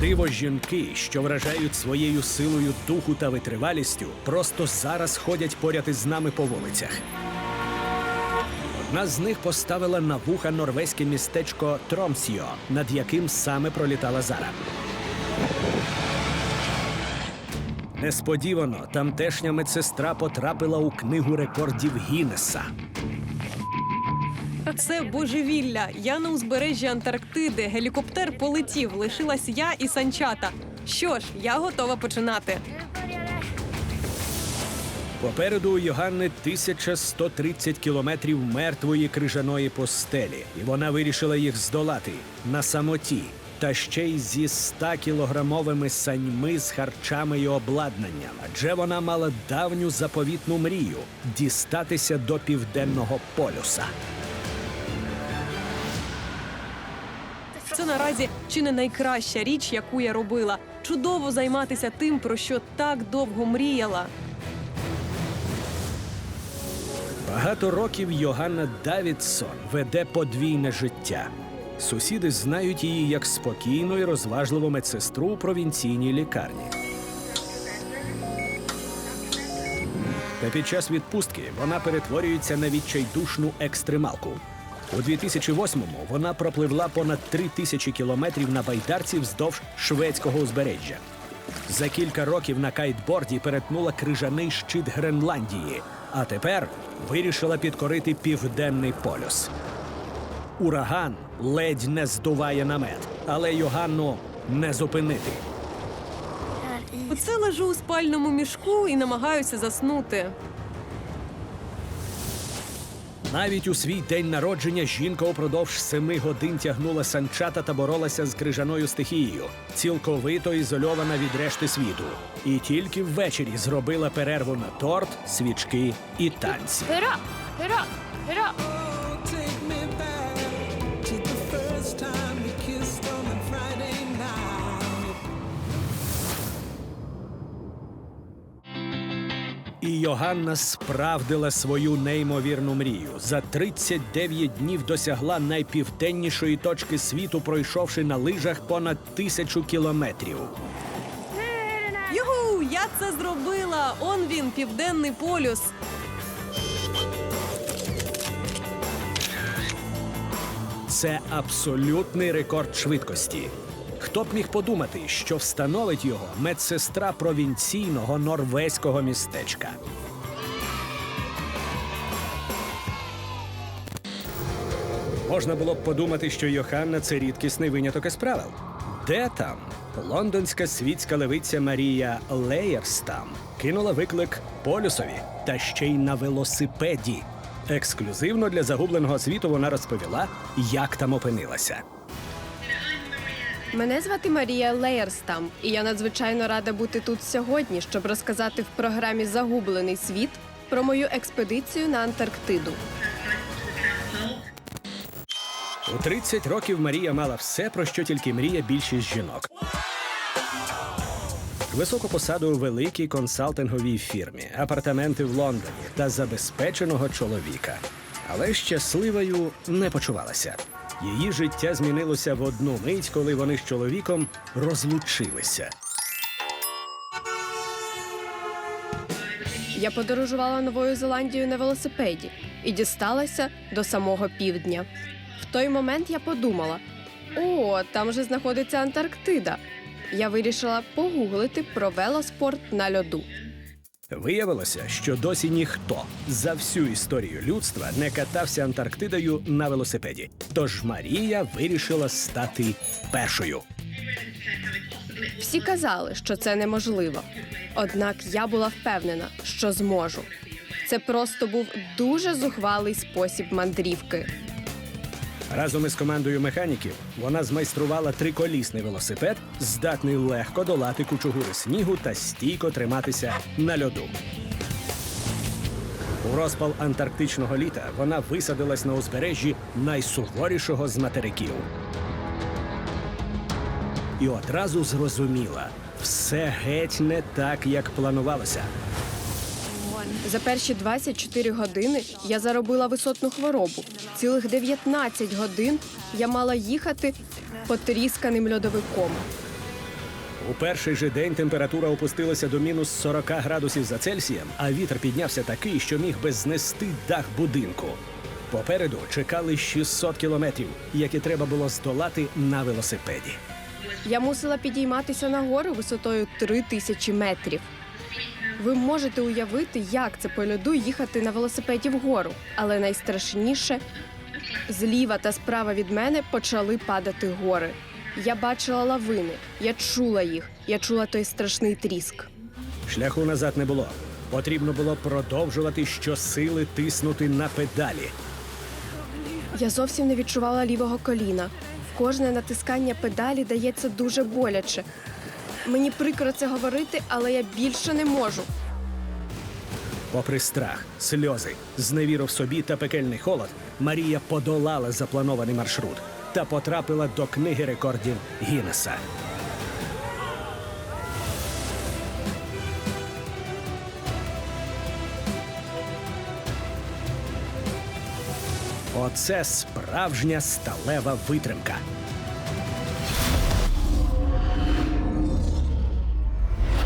диво жінки, що вражають своєю силою духу та витривалістю, просто зараз ходять поряд із нами по вулицях. Одна з них поставила на вуха норвезьке містечко Тромсіо, над яким саме пролітала Зара. Несподівано тамтешня медсестра потрапила у книгу рекордів Гіннеса. Це божевілля. Я на узбережжі Антарктиди. Гелікоптер полетів. Лишилась я і санчата. Що ж, я готова починати. Попереду у Йоганни 1130 кілометрів мертвої крижаної постелі, і вона вирішила їх здолати на самоті, та ще й зі 100-кілограмовими саньми з харчами і обладнанням. Адже вона мала давню заповітну мрію дістатися до південного полюса. Це наразі чи не найкраща річ, яку я робила. Чудово займатися тим, про що так довго мріяла. Багато років Йоганна Давідсон веде подвійне життя. Сусіди знають її як спокійну і розважливу медсестру у провінційній лікарні. Та під час відпустки вона перетворюється на відчайдушну екстремалку. У 2008-му вона пропливла понад три тисячі кілометрів на байдарці вздовж шведського узбережжя. За кілька років на кайтборді перетнула крижаний щит Гренландії, а тепер вирішила підкорити південний полюс. Ураган ледь не здуває намет, але Йоганну не зупинити. Оце лежу у спальному мішку і намагаюся заснути. Навіть у свій день народження жінка упродовж семи годин тягнула санчата та боролася з крижаною стихією, цілковито ізольована від решти світу. І тільки ввечері зробила перерву на торт, свічки і танці. Hurra! Hurra! Hurra! І Йоганна справдила свою неймовірну мрію. За 39 днів досягла найпівденнішої точки світу, пройшовши на лижах понад тисячу кілометрів. Югу, я це зробила! Он він, південний полюс. Це абсолютний рекорд швидкості. Хто б міг подумати, що встановить його медсестра провінційного норвезького містечка. Можна було б подумати, що Йоханна це рідкісний виняток із правил. Де там? Лондонська світська левиця Марія Леєрстам кинула виклик полюсові та ще й на велосипеді. Ексклюзивно для загубленого світу вона розповіла, як там опинилася. Мене звати Марія Леєрстам, і я надзвичайно рада бути тут сьогодні, щоб розказати в програмі Загублений світ про мою експедицію на Антарктиду. У 30 років Марія мала все, про що тільки мріє більшість жінок. Високу посаду у великій консалтинговій фірмі, апартаменти в Лондоні та забезпеченого чоловіка. Але щасливою не почувалася. Її життя змінилося в одну мить, коли вони з чоловіком розлучилися. Я подорожувала Новою Зеландією на велосипеді і дісталася до самого півдня. В той момент я подумала: о, там же знаходиться Антарктида. Я вирішила погуглити про велоспорт на льоду. Виявилося, що досі ніхто за всю історію людства не катався Антарктидою на велосипеді. Тож Марія вирішила стати першою. Всі казали, що це неможливо. Однак я була впевнена, що зможу. Це просто був дуже зухвалий спосіб мандрівки. Разом із командою механіків вона змайструвала триколісний велосипед, здатний легко долати кучугури снігу та стійко триматися на льоду. У розпал антарктичного літа вона висадилась на узбережжі найсуворішого з материків. І одразу зрозуміла, все геть не так, як планувалося. За перші 24 години я заробила висотну хворобу. Цілих 19 годин я мала їхати потрісканим льодовиком. У перший же день температура опустилася до мінус 40 градусів за Цельсієм, а вітер піднявся такий, що міг би знести дах будинку. Попереду чекали 600 кілометрів, які треба було здолати на велосипеді. Я мусила підійматися на гору висотою 3000 метрів. Ви можете уявити, як це по льоду їхати на велосипеді вгору. Але найстрашніше зліва та справа від мене почали падати гори. Я бачила лавини, я чула їх, я чула той страшний тріск. Шляху назад не було. Потрібно було продовжувати щосили тиснути на педалі. Я зовсім не відчувала лівого коліна. Кожне натискання педалі дається дуже боляче. Мені прикро це говорити, але я більше не можу. Попри страх, сльози, зневіру в собі та пекельний холод, Марія подолала запланований маршрут та потрапила до книги рекордів Гіннеса. Оце справжня сталева витримка.